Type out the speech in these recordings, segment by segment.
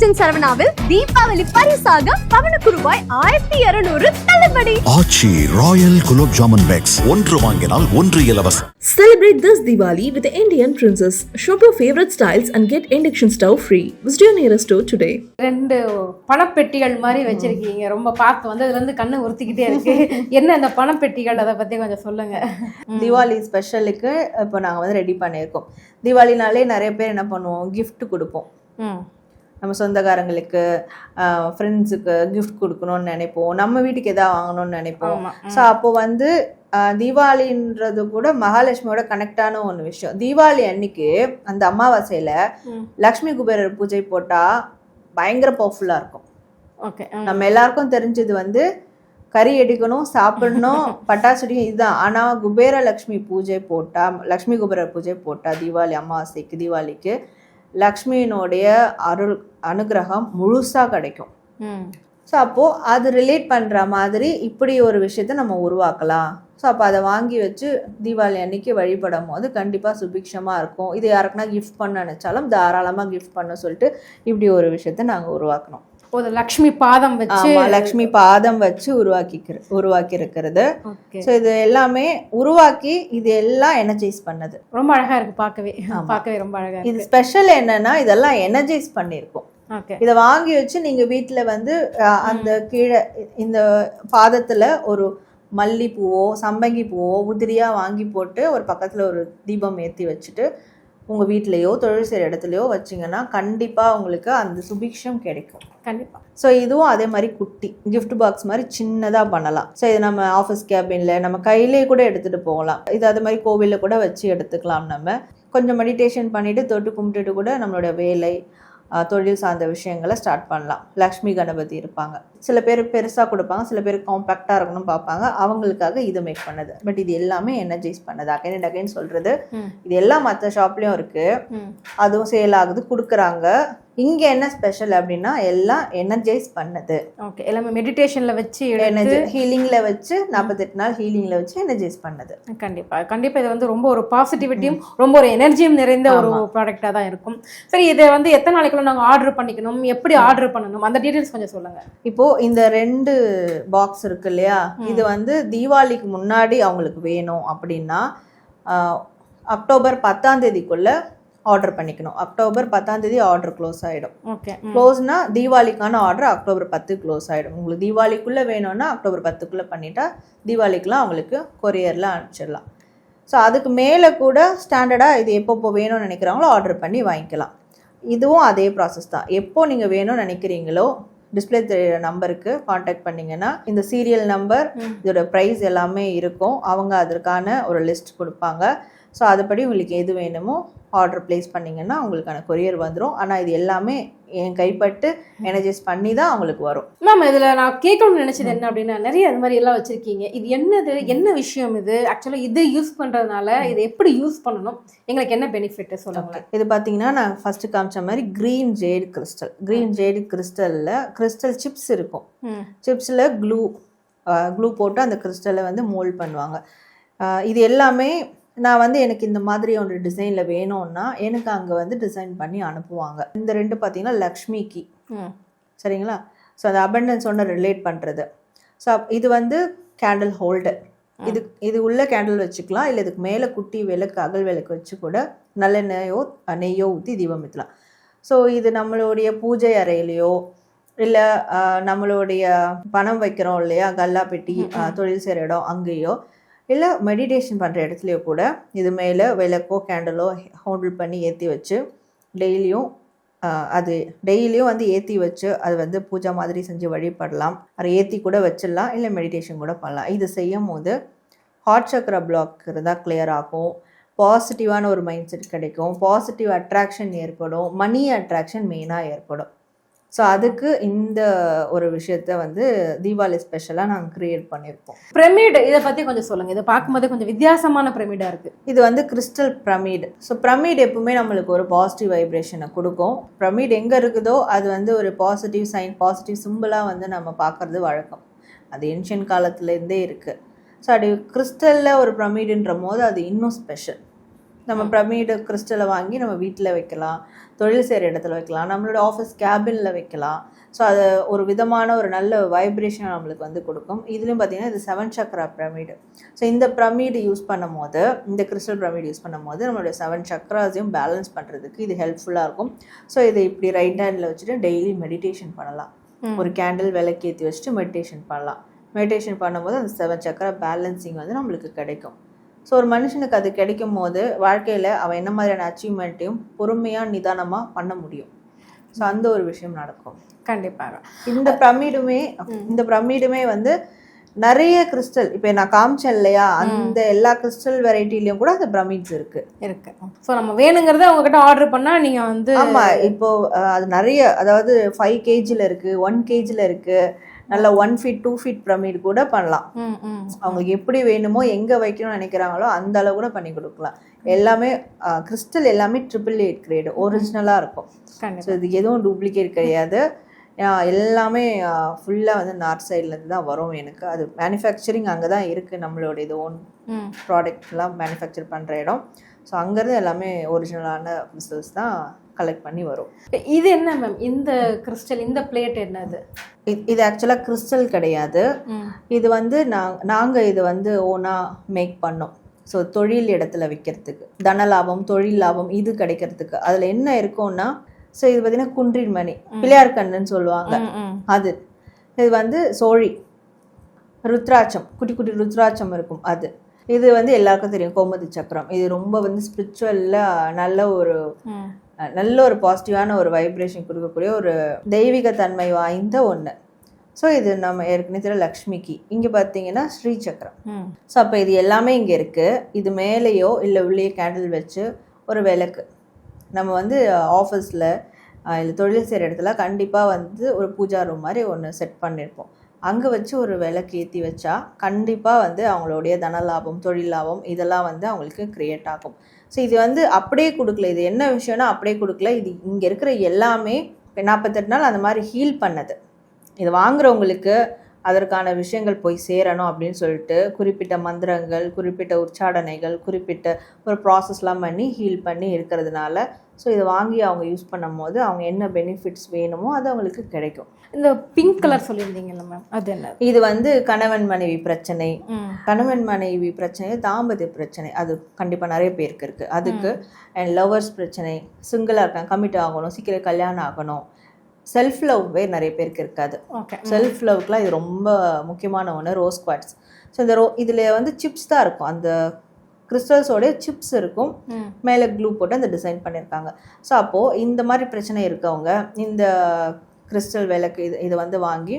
ராஜன் சரவணாவில் தீபாவளி பரிசாக பவனுக்கு ரூபாய் ஆயிரத்தி இருநூறு தள்ளுபடி. Aachi royal gulab jamun packs. ஒன்று வாங்கினால் ஒன்று இலவசம். Celebrate this Diwali with the Indian Princess. Shop your favorite styles and get induction stove free. Visit your nearest store today. ரெண்டு பணப்பெட்டிகள் மாதிரி வச்சிருக்கீங்க. ரொம்ப பார்க்க வந்து அதுல இருந்து கண்ணு உறுத்திக்கிட்டே இருக்கு. என்ன இந்த பணப்பெட்டிகள்? அதை பத்தி கொஞ்சம் சொல்லுங்க. தீபாவளி ஸ்பெஷலுக்கு இப்போ நாங்கள் வந்து ரெடி பண்ணியிருக்கோம். தீபாவளினாலே நிறைய பேர் என்ன பண்ணுவோம்? gift கொடுப்போம். நம்ம சொந்தக்காரங்களுக்கு ஃப்ரெண்ட்ஸுக்கு gift கொடுக்கணும்னு நினைப்போம். நம்ம வீட்டுக்கு எதாவது வாங்கணும்னு நினைப்போம். ஸோ அப்போ வந்து தீபாவளின்றது கூட மகாலட்சுமியோட கனெக்டான ஒன்று விஷயம். தீபாவளி அன்னைக்கு அந்த அமாவாசையில். லக்ஷ்மி குபேரர் பூஜை போட்டால் பயங்கர பவர்ஃபுல்லாக இருக்கும். ஓகே நம்ம எல்லாருக்கும் தெரிஞ்சது வந்து கறி எடுக்கணும் சாப்பிடணும் பட்டாசுடியும் இதுதான். ஆனால் குபேர லக்ஷ்மி பூஜை போட்டா லக்ஷ்மி குபேர பூஜை போட்டா தீபாவளி அமாவாசைக்கு தீபாவளிக்கு லக்ஷ்மியினுடைய அருள் அனுகிரகம் முழுசாக கிடைக்கும். ஸோ அப்போது அது ரிலேட் பண்ணுற மாதிரி இப்படி ஒரு விஷயத்த நம்ம உருவாக்கலாம். ஸோ அப்போ அதை வாங்கி வச்சு தீபாவளி அன்னைக்கு வழிபடும் போது கண்டிப்பாக சுபிக்ஷமாக இருக்கும். இது யாருக்குன்னா கிஃப்ட் பண்ண நினச்சாலும் தாராளமாக கிஃப்ட் பண்ண சொல்லிட்டு இப்படி ஒரு விஷயத்த நாங்கள் உருவாக்கணும். ஒரு லக்ஷ்மி பாதம் வச்சு லக்ஷ்மி பாதம் வச்சு உருவாக்கிக்கிற உருவாக்கி இருக்கிறது. ஸோ இது எல்லாமே உருவாக்கி இது எல்லாம் எனர்ஜைஸ் பண்ணது. ரொம்ப அழகா இருக்கு பார்க்கவே. பார்க்கவே ரொம்ப அழகா இது ஸ்பெஷல் என்னன்னா இதெல்லாம் எனர்ஜைஸ் பண்ணியிருக்கோம். இதை வாங்கி வச்சு நீங்க வீட்டில் வந்து அந்த கீழே இந்த பாதத்துல ஒரு மல்லிப்பூவோ சம்பங்கி பூவோ உதிரியா வாங்கி போட்டு ஒரு பக்கத்துல ஒரு தீபம் ஏற்றி வச்சுட்டு உங்க வீட்லயோ தொழில் செய்கிற இடத்துலையோ வச்சீங்கன்னா கண்டிப்பா உங்களுக்கு அந்த சுபிக்ஷம் கிடைக்கும். கண்டிப்பா. ஸோ இதுவும் அதே மாதிரி குட்டி gift பாக்ஸ் மாதிரி சின்னதாக பண்ணலாம். ஸோ இது நம்ம ஆஃபீஸ் கேபினில் நம்ம கையிலே கூட எடுத்துகிட்டு போகலாம். இது அது மாதிரி கோவிலில் கூட வச்சு எடுத்துக்கலாம் நம்ம. கொஞ்சம் மெடிடேஷன் பண்ணிவிட்டு தொட்டு கும்பிட்டுட்டு கூட நம்மளோட வேலை தொழில் சார்ந்த விஷயங்களை ஸ்டார்ட் பண்ணலாம். லக்ஷ்மி கணபதி இருப்பாங்க. சில பேர் பெருசாக கொடுப்பாங்க சில பேர் காம்பேக்டாக இருக்கணும் பார்ப்பாங்க. அவங்களுக்காக இது மேக் பண்ணது. பட் இது எல்லாமே எனர்ஜைஸ் பண்ணது. அகைன் அண்ட் அகைன் சொல்கிறது. இது எல்லாம் மற்ற ஷாப்லேயும் இருக்குது அதுவும் சேல் ஆகுது கொடுக்குறாங்க. இங்கே என்ன ஸ்பெஷல் அப்படின்னா எல்லாம் எனர்ஜைஸ் பண்ணது. ஓகே எல்லாமே மெடிடேஷன்ல வச்சு எனர்ஜி ஹீலிங்கில் வச்சு நாற்பத்தெட்டு நாள் ஹீலிங்கில் வச்சு எனர்ஜைஸ் பண்ணது. கண்டிப்பா கண்டிப்பா இது வந்து ரொம்ப ஒரு பாசிட்டிவிட்டியும் ரொம்ப ஒரு எனர்ஜியும் நிறைந்த ஒரு ப்ராடக்டா தான் இருக்கும். சரி இதை வந்து எத்தனை நாளைக்குள்ள நாங்க ஆர்டர் பண்ணிக்கணும்? எப்படி ஆர்டர் பண்ணணும்? அந்த டீடைல்ஸ் கொஞ்சம் சொல்லுங்க. இப்போ இந்த ரெண்டு பாக்ஸ் இருக்கு இல்லையா? இது வந்து தீபாவளிக்கு முன்னாடி அவங்களுக்கு வேணும் அப்படின்னா அக்டோபர் பத்தாம் தேதிக்குள்ள ஆர்டர் பண்ணிக்கணும். அக்டோபர் பத்தாம் தேதி ஆர்டர் க்ளோஸ் ஆகிடும் ஓகே க்ளோஸ்னா தீபாவளிக்கான ஆர்டர் அக்டோபர் பத்து க்ளோஸ் ஆகிடும் உங்களுக்கு தீபாவளிக்குள்ளே வேணும்னா அக்டோபர் பத்துக்குள்ளே பண்ணிட்டா தீபாவளிக்குலாம் அவங்களுக்கு கொரியரில் அனுப்பிச்சிடலாம். ஸோ அதுக்கு மேலே கூட ஸ்டாண்டர்டாக இது எப்பப்போ வேணும்னு நினைக்கிறாங்களோ ஆர்டர் பண்ணி வாங்கிக்கலாம். இதுவும் அதே ப்ராசஸ் தான். எப்போ நீங்கள் வேணும்னு நினைக்கிறீங்களோ டிஸ்பிளே தெரியுற நம்பருக்கு காண்டாக்ட் பண்ணிங்கன்னா இந்த சீரியல் நம்பர் இதோட ப்ரைஸ் எல்லாமே இருக்கும். அவங்க அதற்கான ஒரு லிஸ்ட் கொடுப்பாங்க. ஸோ அதுபடி உங்களுக்கு எது வேணுமோ ஆர்டர் ப்ளேஸ் பண்ணிங்கன்னா உங்களுக்கான கொரியர் வந்துடும் ஆனால் இது எல்லாமே என் கைப்பட்டு எனர்ஜைஸ் பண்ணி தான் அவங்களுக்கு வரும். மேம் இதுல நான் கேட்கணும்னு நினைச்சது என்ன அப்படின்னா நிறைய அது மாதிரி எல்லாம் வச்சிருக்கீங்க. இது என்னது? என்ன விஷயம் இது? ஆக்சுவலா இது யூஸ் பண்றதுனால இதை எப்படி யூஸ் பண்ணணும்? எங்களுக்கு என்ன பெனிஃபிட் சொல்லுங்களேன். இது பார்த்தீங்கன்னா நான் ஃபஸ்ட்டு காமிச்ச மாதிரி green jade crystal green jade கிறிஸ்டலில் crystal chips இருக்கும். சிப்ஸில் க்ளூ க்ளூ போட்டு அந்த கிறிஸ்டலை வந்து மோல்ட் பண்ணுவாங்க. இது எல்லாமே நான் வந்து எனக்கு இந்த மாதிரி ஒரு டிசைனில் வேணும்னா எனக்கு அங்கே வந்து டிசைன் பண்ணி அனுப்புவாங்க. இந்த ரெண்டு பார்த்தீங்கன்னா லக்ஷ்மி கீ. ம். சரிங்களா? ஸோ அந்த abundance ஒன்று ரிலேட் பண்ணுறது ஸோ இது வந்து கேண்டில் ஹோல்டர் இது இது உள்ள கேண்டில் வச்சுக்கலாம். இல்லை இதுக்கு மேலே குட்டி விளக்கு அகல் விளக்கு வச்சு கூட நல்லெண்ணெயோ நெய்யோ ஊற்றி தீபம் ஏற்றலாம் ஸோ இது நம்மளுடைய பூஜை அறையிலையோ இல்லை நம்மளுடைய பணம் வைக்கிறோம் இல்லையா? கல்லா பெட்டி தொழில் செய்கிற இடம் அங்கேயோ இல்லை மெடிடேஷன் பண்ணுற இடத்துலையோ கூட இது மேலே விளக்கோ கேண்டலோ ஹோண்டில் பண்ணி ஏற்றி வச்சு டெய்லியும் அது டெய்லியும் வந்து ஏற்றி வச்சு அது வந்து பூஜை மாதிரி செஞ்சு வழிபடலாம். அதை ஏற்றி கூட வச்சிடலாம் இல்லை மெடிடேஷன் கூட பண்ணலாம். இது செய்யும் போது ஹார்ட் சக்கர பிளாக் இருந்தால் கிளியர் ஆகும். பாசிட்டிவான ஒரு மைண்ட் செட் கிடைக்கும். பாசிட்டிவ் அட்ராக்ஷன் ஏற்படும். மணி அட்ராக்ஷன் மெயினாக ஏற்படும். ஸோ அதுக்கு இந்த ஒரு விஷயத்த வந்து தீபாவளி ஸ்பெஷலாக நாங்கள் க்ரியேட் பண்ணியிருக்கோம் பிரமிட் இதை பற்றி கொஞ்சம் சொல்லுங்கள் இதை பார்க்கும்போது கொஞ்சம் வித்தியாசமான பிரமிடாக இருக்குது இது வந்து கிறிஸ்டல் பிரமிட் ஸோ பிரமிட் எப்பவுமே நம்மளுக்கு ஒரு பாசிட்டிவ் வைப்ரேஷனை கொடுக்கும். பிரமிட் எங்கே இருக்குதோ அது வந்து ஒரு பாசிட்டிவ் சைன் பாசிட்டிவ் சிம்பிளாக வந்து நம்ம பார்க்குறது வழக்கம். அது ஏன்ஷியன் காலத்துலேருந்தே இருக்குது ஸோ அப்படி கிறிஸ்டலில் ஒரு பிரமிடுன்ற போது அது இன்னும் ஸ்பெஷல் நம்ம பிரமிடு கிறிஸ்டலை வாங்கி நம்ம வீட்டில் வைக்கலாம் தொழில் செய்கிற இடத்துல வைக்கலாம் நம்மளோட ஆஃபீஸ் கேபினில் வைக்கலாம். ஸோ அது ஒரு விதமான ஒரு நல்ல வைப்ரேஷன் நம்மளுக்கு வந்து கொடுக்கும். இதுலேயும் பார்த்தீங்கன்னா இது செவன் சக்ரா பிரமிடு ஸோ இந்த பிரமிடு யூஸ் பண்ணும் போது இந்த கிறிஸ்டல் பிரமிடு யூஸ் பண்ணும் போது நம்மளுடைய செவன் சக்ராஸையும் பேலன்ஸ் பண்ணுறதுக்கு இது ஹெல்ப்ஃபுல்லாக இருக்கும். ஸோ இதை இப்படி ரைட் ஹேண்டில் வச்சுட்டு டெய்லி மெடிடேஷன் பண்ணலாம். ஒரு கேண்டில் விளக்கேற்றி வச்சுட்டு மெடிடேஷன் பண்ணலாம். மெடிடேஷன் பண்ணும்போது அந்த செவன் சக்கர பேலன்சிங் வந்து நம்மளுக்கு கிடைக்கும். ஸோ ஒரு மனுஷனுக்கு அது கிடைக்கும் போது வாழ்க்கையில் அவன் என்ன மாதிரியான அச்சீவ்மெண்ட்டையும் பொறுமையாக நிதானமாக பண்ண முடியும். ஸோ அந்த ஒரு விஷயம் நடக்கும். கண்டிப்பாக இந்த பிரமிடுமே இந்த பிரமிடுமே வந்து நிறைய கிறிஸ்டல் இப்போ நான் காமிச்சேன் இல்லையா? அந்த எல்லா கிறிஸ்டல் வெரைட்டிலையும் கூட அந்த பிரமிட்ஸ் இருக்கு. இருக்கு. ஸோ நம்ம வேணுங்கிறத உங்ககிட்ட ஆர்டர் பண்ணா நீங்க வந்து ஆமா. இப்போ அது நிறைய அதாவது ஃபைவ் கேஜில இருக்கு ஒன் கேஜில இருக்கு. நல்ல one feet two feet pyramid கூட பண்ணலாம். அவங்களுக்கு எப்படி வேணுமோ எங்கே வைக்கணும்னு நினைக்கிறாங்களோ அந்த அளவு கூட பண்ணி கொடுக்கலாம். எல்லாமே கிறிஸ்டல் எல்லாமே ட்ரிபிள் எயிட் கிரேடு ஒரிஜினலாக இருக்கும். ஸோ இது எதுவும் டூப்ளிகேட் கிடையாது. எல்லாமே ஃபுல்லாக வந்து நார்த் சைட்லேருந்து தான் வரும் எனக்கு. அது மேனுஃபேக்சரிங் அங்கே தான் இருக்குது நம்மளோட இது ஓன். ப்ராடக்ட்லாம் மேனுஃபேக்சர் பண்ணுற இடம். ஸோ அங்கேருந்து எல்லாமே ஒரிஜினலான கிறிஸ்டல்ஸ் தான் கலெக்ட் பண்ணி வரும். இது என்ன மேம் இந்த கிறிஸ்டல் இந்த பிளேட் என்னது? இது- ஆக்சுவலாக கிறிஸ்டல் கிடையாது. இது வந்து நாங் நாங்கள் இது வந்து ஓனாக மேக் பண்ணோம். ஸோ தொழில் இடத்துல விற்கிறதுக்கு தன லாபம் தொழில் லாபம் இது கிடைக்கிறதுக்கு. அதில் என்ன இருக்கும்னா ஸோ இது பார்த்தீங்கன்னா குன்றின் மணி. பிள்ளையார் கண்ணுன்னு சொல்லுவாங்க. அது. இது வந்து சோழி. ருத்ராட்சம். குட்டி குட்டி ருத்ராட்சம் இருக்கும் அது. இது வந்து எல்லாருக்கும் தெரியும். கோமதி சக்கரம். இது ரொம்ப வந்து ஸ்பிரிச்சுவலில் நல்ல ஒரு நல்ல ஒரு பாசிட்டிவான ஒரு வைப்ரேஷன் கொடுக்கக்கூடிய ஒரு தெய்வீக தன்மை வாய்ந்த ஒன்று ஸோ இது நம்ம ஏற்கனவே தெரியும் லக்ஷ்மிக்கு. இங்கே பார்த்தீங்கன்னா ஸ்ரீ சக்கரம். ஸோ அப்போ இது எல்லாமே இங்கே இருக்குது இது மேலேயோ இல்லை உள்ளே கேண்டில் வச்சு ஒரு விளக்கு. நம்ம வந்து ஆஃபீஸில் இல்லை தொழில் செய்கிற இடத்துல கண்டிப்பாக வந்து ஒரு பூஜா ரூம் மாதிரி ஒன்று செட் பண்ணியிருப்போம் அங்கே வச்சு ஒரு விளக்கு ஏற்றி வச்சா கண்டிப்பாக வந்து அவங்களுடைய தன லாபம் தொழில் லாபம் இதெல்லாம் வந்து அவங்களுக்கு க்ரியேட் ஆகும். ஸோ இது வந்து அப்படியே கொடுக்கல. இது என்ன விஷயம்னா அப்படியே கொடுக்கல. இது இங்கே இருக்கிற எல்லாமே நாற்பத்தெட்டு நாள் அந்த மாதிரி ஹீல் பண்ணது. இது வாங்குறவங்களுக்கு அதற்கான விஷயங்கள் போய் சேரணும் அப்படின்னு சொல்லிட்டு குறிப்பிட்ட மந்திரங்கள் குறிப்பிட்ட உச்சாடனைகள் குறிப்பிட்ட ஒரு ப்ராசஸ்லாம் பண்ணி ஹீல் பண்ணி இருக்கிறதுனால ஸோ இதை வாங்கி அவங்க யூஸ் பண்ணும்போது அவங்க என்ன பெனிஃபிட்ஸ் வேணுமோ அது அவங்களுக்கு கிடைக்கும். இந்த பிங்க் கலர் சொல்லியிருந்தீங்கல்ல மேம் அது என்ன? இது வந்து கணவன் மனைவி பிரச்சனை. கணவன் மனைவி பிரச்சனை தாம்பத்திய பிரச்சனை அது கண்டிப்பாக நிறைய பேருக்கு இருக்குது அதுக்கு அண்ட் லவர்ஸ் பிரச்சனை சிங்கிளாக இருக்காங்க கமிட் ஆகணும் சீக்கிரம் கல்யாணம் ஆகணும். செல்ஃப் லவ்வே நிறைய பேருக்கு இருக்காது. ஓகே செல்ஃப் லவ்க்குலாம் இது ரொம்ப முக்கியமான ஒன்று ரோஸ் குவாட்ஸ் ஸோ இந்த ரோ இதில் வந்து சிப்ஸ் தான் இருக்கும். அந்த கிறிஸ்டல்ஸோடைய சிப்ஸ் இருக்கும். மேலே க்ளூ போட்டு அந்த டிசைன் பண்ணியிருக்காங்க ஸோ அப்போது இந்த மாதிரி பிரச்சனை இருக்கவங்க இந்த கிறிஸ்டல் விளக்கு இது இதை வந்து வாங்கி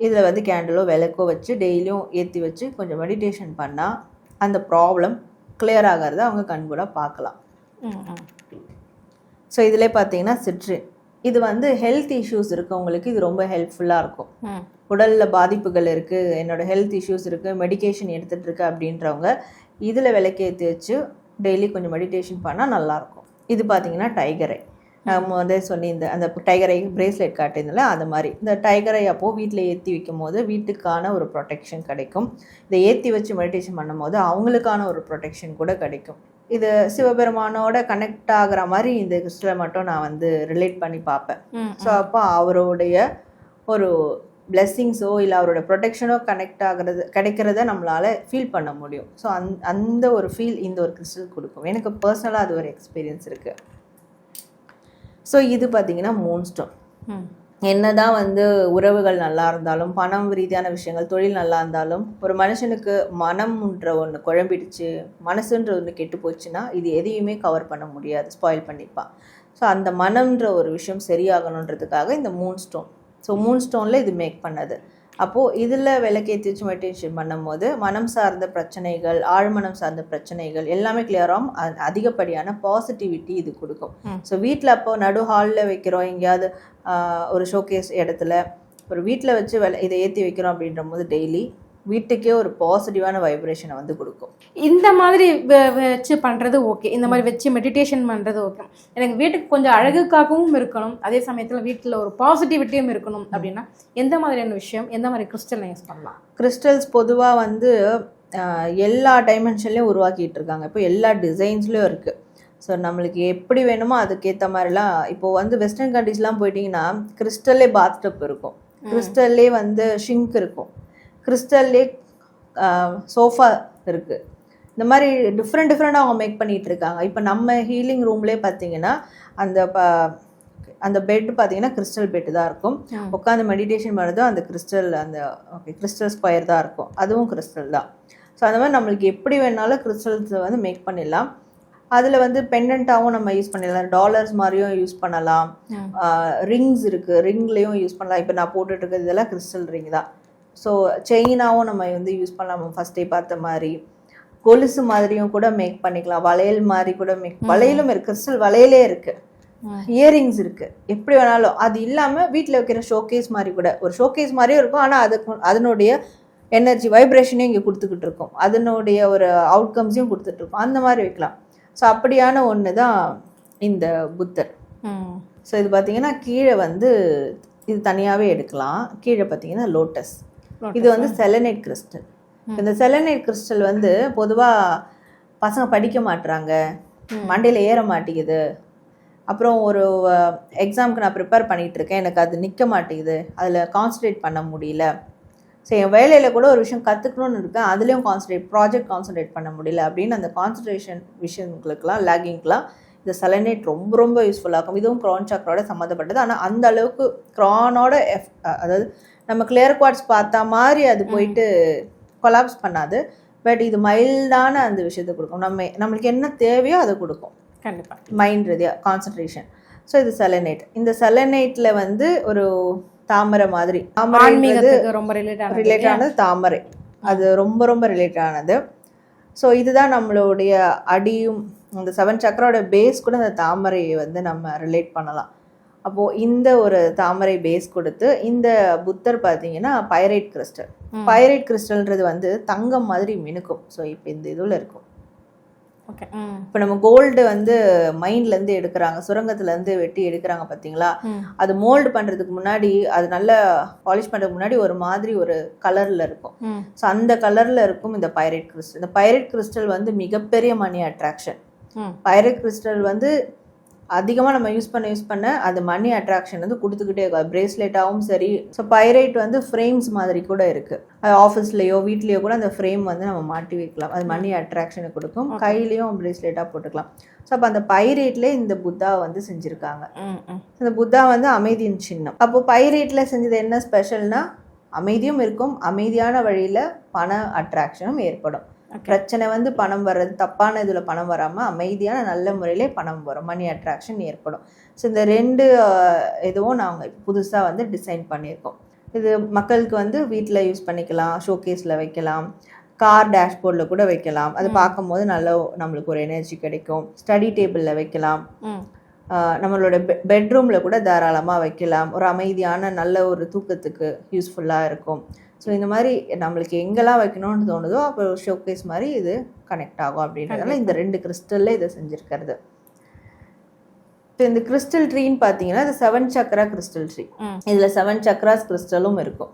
இதில் வந்து கேண்டிலோ விளக்கோ வச்சு டெய்லியும் ஏற்றி வச்சு கொஞ்சம் மெடிடேஷன் பண்ணால் அந்த ப்ராப்ளம் கிளியர் ஆகிறத அவங்க கண்கூட பார்க்கலாம். ஸோ இதிலே பார்த்தீங்கன்னா சிட்ரின் இது வந்து ஹெல்த் இஷ்யூஸ் இருக்கவங்களுக்கு இது ரொம்ப ஹெல்ப்ஃபுல்லாக இருக்கும். உடலில் பாதிப்புகள் இருக்குது என்னோட ஹெல்த் இஷ்யூஸ் இருக்குது மெடிகேஷன் எடுத்துகிட்டு இருக்கு அப்படின்றவங்க இதில் விளக்கேற்றி வச்சு டெய்லி கொஞ்சம் மெடிடேஷன் பண்ணால் நல்லாயிருக்கும் இது பார்த்தீங்கன்னா டைகரை. நம்ம வந்து சொல்லி இந்த அந்த டைகரை பிரேஸ்லெட் காட்டியிருந்தல அது மாதிரி. இந்த டைகரை அப்போது வீட்டில் ஏற்றி வைக்கும் போது வீட்டுக்கான ஒரு ப்ரொடெக்ஷன் கிடைக்கும். இதை ஏற்றி வச்சு மெடிடேஷன் பண்ணும்போது அவங்களுக்கான ஒரு ப்ரொடெக்ஷன் கூட கிடைக்கும். இது சிவபெருமானோட கனெக்ட் ஆகுற மாதிரி இந்த கிறிஸ்டலை மட்டும் நான் வந்து ரிலேட் பண்ணி பார்ப்பேன். ஸோ அப்போ அவருடைய ஒரு பிளெஸ்ஸிங்ஸோ இல்லை அவரோட ப்ரொடெக்ஷனோ கனெக்ட் ஆகிறது கிடைக்கிறத நம்மளால் ஃபீல் பண்ண முடியும். ஸோ அந் அந்த ஒரு ஃபீல் இந்த ஒரு கிறிஸ்டல் கொடுக்கும். எனக்கு பர்சனலாக அது ஒரு எக்ஸ்பீரியன்ஸ் இருக்குது ஸோ இது பார்த்தீங்கன்னா மூன் ஸ்டோன் ம். என்னதான் வந்து உறவுகள் நல்லா இருந்தாலும் பணம் ரீதியான விஷயங்கள் தொழில் நல்லா இருந்தாலும் ஒரு மனுஷனுக்கு மனம்ன்ற ஒன்று குழம்பிடுச்சு மனசுன்ற ஒன்று கெட்டு போச்சுன்னா இது எதையுமே கவர் பண்ண முடியாது ஸ்பாயில் பண்ணிப்பான். ஸோ அந்த மனம்ன்ற ஒரு விஷயம் சரியாகணுன்றதுக்காக இந்த மூன் ஸ்டோன் ஸோ மூன் ஸ்டோனில் இது மேக் பண்ணது. அப்போது இதில் விளக்கேற்றி வச்சு மெடிடேஷன் பண்ணும்போது மனம் சார்ந்த பிரச்சனைகள் ஆழ்மனம் சார்ந்த பிரச்சனைகள் எல்லாமே கிளியராகும் அதிகப்படியான பாசிட்டிவிட்டி இது கொடுக்கும். ஸோ வீட்டில் அப்போ நடு ஹாலில் வைக்கிறோம் எங்கேயாவது ஒரு ஷோகேஸ் இடத்துல ஒரு வீட்டில் வச்சு வெள இதை ஏற்றி வைக்கிறோம் அப்படின்ற போது டெய்லி வீட்டுக்கே ஒரு பாசிட்டிவான வைப்ரேஷனை வந்து கொடுக்கும். இந்த மாதிரி வச்சு பண்றது ஓகே இந்த மாதிரி வச்சு மெடிடேஷன் பண்றது ஓகே எனக்கு வீட்டுக்கு கொஞ்சம் அழகுக்காகவும் இருக்கணும். அதே சமயத்துல வீட்டுல ஒரு பாசிட்டிவிட்டியும் இருக்கணும் அப்படின்னா எந்த மாதிரியான விஷயம் எந்த மாதிரி கிறிஸ்டல் யூஸ் பண்ணலாம்? கிறிஸ்டல்ஸ் பொதுவாக வந்து எல்லா டைமென்ஷன்லேயும் உருவாக்கிட்டு இருக்காங்க. இப்போ எல்லா டிசைன்ஸ்லேயும் இருக்குது ஸோ நம்மளுக்கு எப்படி வேணுமோ அதுக்கேற்ற மாதிரிலாம் இப்போ வந்து வெஸ்டர்ன் கண்ட்ரீஸ்லாம் போயிட்டீங்கன்னா கிறிஸ்டல்லே பாத்டப் இருக்கும். கிறிஸ்டல்லே வந்து ஷிங்க் இருக்கும். கிறிஸ்டல்லே சோஃபா இருக்குது இந்த மாதிரி டிஃப்ரெண்ட் டிஃப்ரெண்டாக அவங்க மேக் பண்ணிட்டு இருக்காங்க இப்போ நம்ம ஹீலிங் ரூம்லேயே பார்த்தீங்கன்னா அந்த ப அந்த பெட் பார்த்தீங்கன்னா கிறிஸ்டல் பெட் தான் இருக்கும். உட்காந்து மெடிடேஷன் பண்ணுறதோ அந்த கிறிஸ்டல் அந்த ஓகே கிறிஸ்டல் ஸ்கொயர் தான் இருக்கும். அதுவும் கிறிஸ்டல் தான். ஸோ அந்த மாதிரி நம்மளுக்கு எப்படி வேணாலும் கிறிஸ்டல்ஸ் வந்து மேக் பண்ணிடலாம். அதில் வந்து பெண்டண்ட்டாகவும் நம்ம யூஸ் பண்ணிடலாம். டாலர்ஸ் மாதிரியும் யூஸ் பண்ணலாம். ரிங்ஸ் இருக்குது ரிங்லேயும் யூஸ் பண்ணலாம். இப்போ நான் போட்டுட்டு இருக்கிறது இதெல்லாம் கிறிஸ்டல் ரிங் தான். ஸோ செயினாகவும் நம்ம வந்து யூஸ் பண்ணலாம். ஃபஸ்ட்டே பார்த்த மாதிரி. கொலுசு மாதிரியும் கூட மேக் பண்ணிக்கலாம். வளையல் மாதிரி கூட மேக் வளையலும் இருக்கு. கிறிஸ்டல் வளையலே இருக்கு. இயரிங்ஸ் இருக்கு. எப்படி வேணாலும். அது இல்லாம வீட்டில் வைக்கிற ஷோகேஸ் மாதிரி கூட. ஒரு ஷோகேஸ் மாதிரியும் இருக்கும். ஆனால் அதுக்கு அதனுடைய எனர்ஜி வைப்ரேஷனையும் இங்கே கொடுத்துக்கிட்டு இருக்கும். அதனுடைய ஒரு அவுட்கம்ஸையும் கொடுத்துட்டு இருக்கும். அந்த மாதிரி வைக்கலாம். ஸோ அப்படியான ஒன்று தான் இந்த புத்தர். ஸோ இது பார்த்தீங்கன்னா கீழே வந்து இது தனியாகவே எடுக்கலாம். கீழே பார்த்தீங்கன்னா லோட்டஸ் இது வந்து செலனைட் கிறிஸ்டல் இந்த செலனைட் கிறிஸ்டல் வந்து பொதுவாக பசங்க படிக்க மாட்றாங்க. மண்டையில் ஏற மாட்டேங்குது. அப்புறம் ஒரு எக்ஸாமுக்கு நான் ப்ரிப்பேர் பண்ணிட்டு இருக்கேன் எனக்கு அது நிற்க மாட்டேங்குது. அதில் கான்சன்ட்ரேட் பண்ண முடியல. ஸோ என் வேலையில் கூட ஒரு விஷயம் கற்றுக்கணும்னு இருக்கேன். அதுலேயும் கான்சன்ட்ரேட் ப்ராஜெக்ட் கான்சன்ட்ரேட் பண்ண முடியல அப்படின்னு அந்த கான்சன்ட்ரேஷன் விஷயங்களுக்குலாம் லேகிங்க்கெலாம் இந்த செலனைட் ரொம்ப ரொம்ப யூஸ்ஃபுல்லாக இருக்கும் இதுவும் க்ரான் சக்கரோட சம்மந்தப்பட்டது. ஆனால் அந்த அளவுக்கு க்ரானோட எஃப் அதாவது நம்ம கிளியர் குவார்ட்ஸ் பார்த்தா மாதிரி அது போயிட்டு கொலாப்ஸ் பண்ணாது. பட் இது மைல்டான அந்த விஷயத்தை கொடுக்கும். நம்ம நம்மளுக்கு என்ன தேவையோ அதை கொடுக்கும். கண்டிப்பா. மைண்ட் ரீதியாக கான்சன்ட்ரேஷன் ஸோ இது செலனைட் இந்த செலனைட்டில் வந்து ஒரு தாமரை மாதிரி. தாமரை ரொம்ப ரிலேட் ஆனது தாமரை. அது ரொம்ப ரொம்ப ரிலேட் ஆனது. ஸோ இதுதான் நம்மளுடைய அடியும் இந்த செவன் சக்கரோட பேஸ் கூட இந்த தாமரையை வந்து நம்ம ரிலேட் பண்ணலாம். அப்போது இந்த ஒரு தாமரை பேஸ் கொடுத்து இந்த புத்தர் பார்த்தீங்கன்னா பைரைட் கிறிஸ்டல் பைரைட் கிறிஸ்டல்ன்றது வந்து தங்கம் மாதிரி மினுக்கும். ஸோ இப்போ இந்த இதில் இருக்கும். ஓகே இப்போ நம்ம கோல்டு வந்து மைண்ட்லேருந்து எடுக்கிறாங்க. சுரங்கத்துலேருந்து வெட்டி எடுக்கிறாங்க பார்த்தீங்களா? அது மோல்டு பண்ணுறதுக்கு முன்னாடி அது நல்லா பாலிஷ் பண்ணுறதுக்கு முன்னாடி ஒரு மாதிரி ஒரு கலரில் இருக்கும். ஸோ அந்த கலரில் இருக்கும் இந்த பைரைட் கிறிஸ்டல் இந்த பைரைட் கிறிஸ்டல் வந்து மிகப்பெரிய மணி அட்ராக்ஷன் பைரைட் கிறிஸ்டல் வந்து அதிகமாக நம்ம யூஸ் பண்ண யூஸ் பண்ண அது மணி அட்ராக்ஷன் வந்து கொடுத்துக்கிட்டே இருக்கும். பிரேஸ்லெட்டாகவும் சரி. ஸோ பைரைட் வந்து ஃப்ரேம்ஸ் மாதிரி கூட இருக்குது அது ஆஃபீஸ்லேயோ வீட்லேயோ கூட அந்த ஃப்ரேம் வந்து நம்ம மாட்டி வைக்கலாம். அது மணி அட்ராக்ஷனை கொடுக்கும். கையிலையும் பிரேஸ்லெட்டாக போட்டுக்கலாம். ஸோ அப்போ அந்த பைரேட்லேயே இந்த புத்தா வந்து செஞ்சுருக்காங்க. இந்த புத்தா வந்து அமைதியின் சின்னம். அப்போ பைரேட்டில் செஞ்சது என்ன ஸ்பெஷல்னா அமைதியும் இருக்கும். அமைதியான வழியில் பண அட்ராக்ஷனும் ஏற்படும். பிரச்சனை வந்து பணம் வர்றது தப்பான இதில் பணம் வராமல் அமைதியான நல்ல முறையிலே பணம் வரும். மணி அட்ராக்ஷன் ஏற்படும். ஸோ இந்த ரெண்டு இதுவும் நாங்கள் புதுசாக வந்து டிசைன் பண்ணியிருக்கோம். இது மக்களுக்கு வந்து வீட்டில் யூஸ் பண்ணிக்கலாம் ஷோகேஸில் வைக்கலாம். கார் டேஷ்போர்டில் கூட வைக்கலாம். அது பார்க்கும்போது நல்ல நம்மளுக்கு ஒரு எனர்ஜி கிடைக்கும். ஸ்டடி டேபிளில் வைக்கலாம். நம்மளோட பெ பெட்ரூமில் கூட தாராளமாக வைக்கலாம். ஒரு அமைதியான நல்ல ஒரு தூக்கத்துக்கு யூஸ்ஃபுல்லாக இருக்கும். ஸோ இந்த மாதிரி நம்மளுக்கு எங்கெல்லாம் வைக்கணும்னு தோணுதோ அப்போ ஷோகேஸ் மாதிரி இது கனெக்ட் ஆகும் அப்படின்றதால இந்த ரெண்டு கிறிஸ்டல்ல இதை செஞ்சுருக்கிறது. இப்போ இந்த கிறிஸ்டல் ட்ரீன்னு பார்த்தீங்கன்னா இது செவன் சக்கரா கிறிஸ்டல் ட்ரீ. இதில் செவன் சக்கராஸ் கிறிஸ்டலும் இருக்கும்.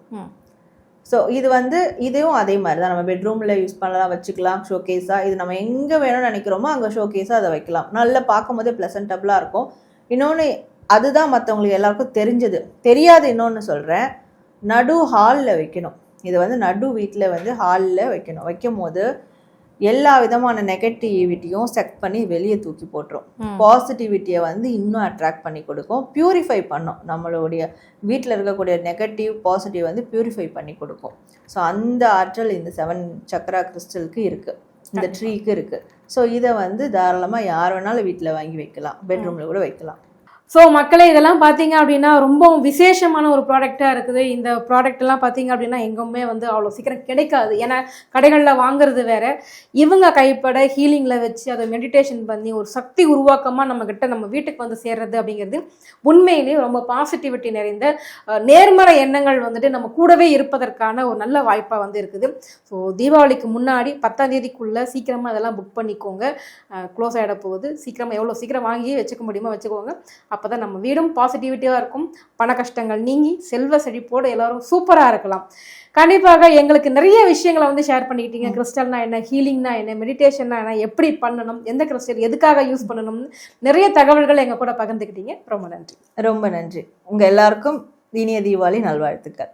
ஸோ இது வந்து இதுவும் அதே மாதிரி தான் நம்ம பெட்ரூமில் யூஸ் பண்ணலாம் வச்சுக்கலாம் ஷோகேஸாக இது நம்ம எங்கே வேணும்னு நினைக்கிறோமோ அங்கே ஷோகேஸாக அதை வைக்கலாம். நல்லா பார்க்கும்போது ப்ளசன்டபுளாக இருக்கும். இன்னொன்று அதுதான் மற்றவங்களுக்கு எல்லாருக்கும் தெரிஞ்சது. தெரியாது இன்னொன்று சொல்கிறேன் நடு ஹாலில் வைக்கணும். இது வந்து நடு வீட்டில் வந்து ஹாலில் வைக்கணும். வைக்கும் போது எல்லா விதமான நெகட்டிவிட்டியும் செக் பண்ணி வெளியே தூக்கி போட்டுரும். பாசிட்டிவிட்டியை வந்து இன்னும் அட்ராக்ட் பண்ணி கொடுக்கும். பியூரிஃபை பண்ணும். நம்மளுடைய வீட்டில் இருக்கக்கூடிய நெகட்டிவ் பாசிட்டிவ் வந்து பியூரிஃபை பண்ணி கொடுக்கும். ஸோ அந்த ஆற்றல் இந்த செவன் சக்கரா கிறிஸ்டலுக்கு இருக்குது இந்த ட்ரீக்கு இருக்குது ஸோ இதை வந்து தாராளமாக யார் வேணாலும் வீட்டில் வாங்கி வைக்கலாம். பெட்ரூமில் கூட வைக்கலாம். ஸோ மக்களே இதெல்லாம் பார்த்தீங்க அப்படின்னா ரொம்ப விசேஷமான ஒரு ப்ராடக்டாக இருக்குது. இந்த ப்ராடக்ட் எல்லாம் பார்த்தீங்க அப்படின்னா எங்குமே வந்து அவ்வளோ சீக்கிரம் கிடைக்காது. ஏன்னா கடைகளில் வாங்குறது வேற. இவங்க கைப்பட ஹீலிங்கில் வச்சு அதை மெடிடேஷன் பண்ணி ஒரு சக்தி உருவாக்கமாக நம்மக்கிட்ட நம்ம வீட்டுக்கு வந்து சேர்றது அப்படிங்கிறது உண்மையிலேயே ரொம்ப பாசிட்டிவிட்டி நிறைந்த நேர்மறை எண்ணங்கள் வந்துட்டு நம்ம கூடவே இருப்பதற்கான ஒரு நல்ல வாய்ப்பாக வந்து இருக்குது. ஸோ தீபாவளிக்கு முன்னாடி பத்தாம் தேதிக்குள்ளே சீக்கிரமாக அதெல்லாம் புக் பண்ணிக்கோங்க. க்ளோஸ் ஆகிட போகுது. சீக்கிரமாக எவ்வளோ சீக்கிரம் வாங்கி வச்சுக்க முடியுமோ வச்சுக்கோங்க. அப்போ தான் நம்ம வீடும் பாசிட்டிவிட்டியாக இருக்கும். பண கஷ்டங்கள் நீங்கி செல்வ செழிப்போடு எல்லாரும் சூப்பராக இருக்கலாம். கண்டிப்பாக எங்களுக்கு நிறைய விஷயங்களை வந்து ஷேர் பண்ணிக்கிட்டீங்க. கிறிஸ்டல்னா என்ன ஹீலிங்னா என்ன மெடிடேஷன்னா என்ன எப்படி பண்ணணும் எந்த கிறிஸ்டல் எதுக்காக யூஸ் பண்ணணும் நிறைய தகவல்கள் எங்கள் கூட பகிர்ந்துக்கிட்டீங்க. ரொம்ப நன்றி. ரொம்ப நன்றி. உங்கள் எல்லாருக்கும் இனிய தீபாவளி நல்வாழ்த்துக்கள்.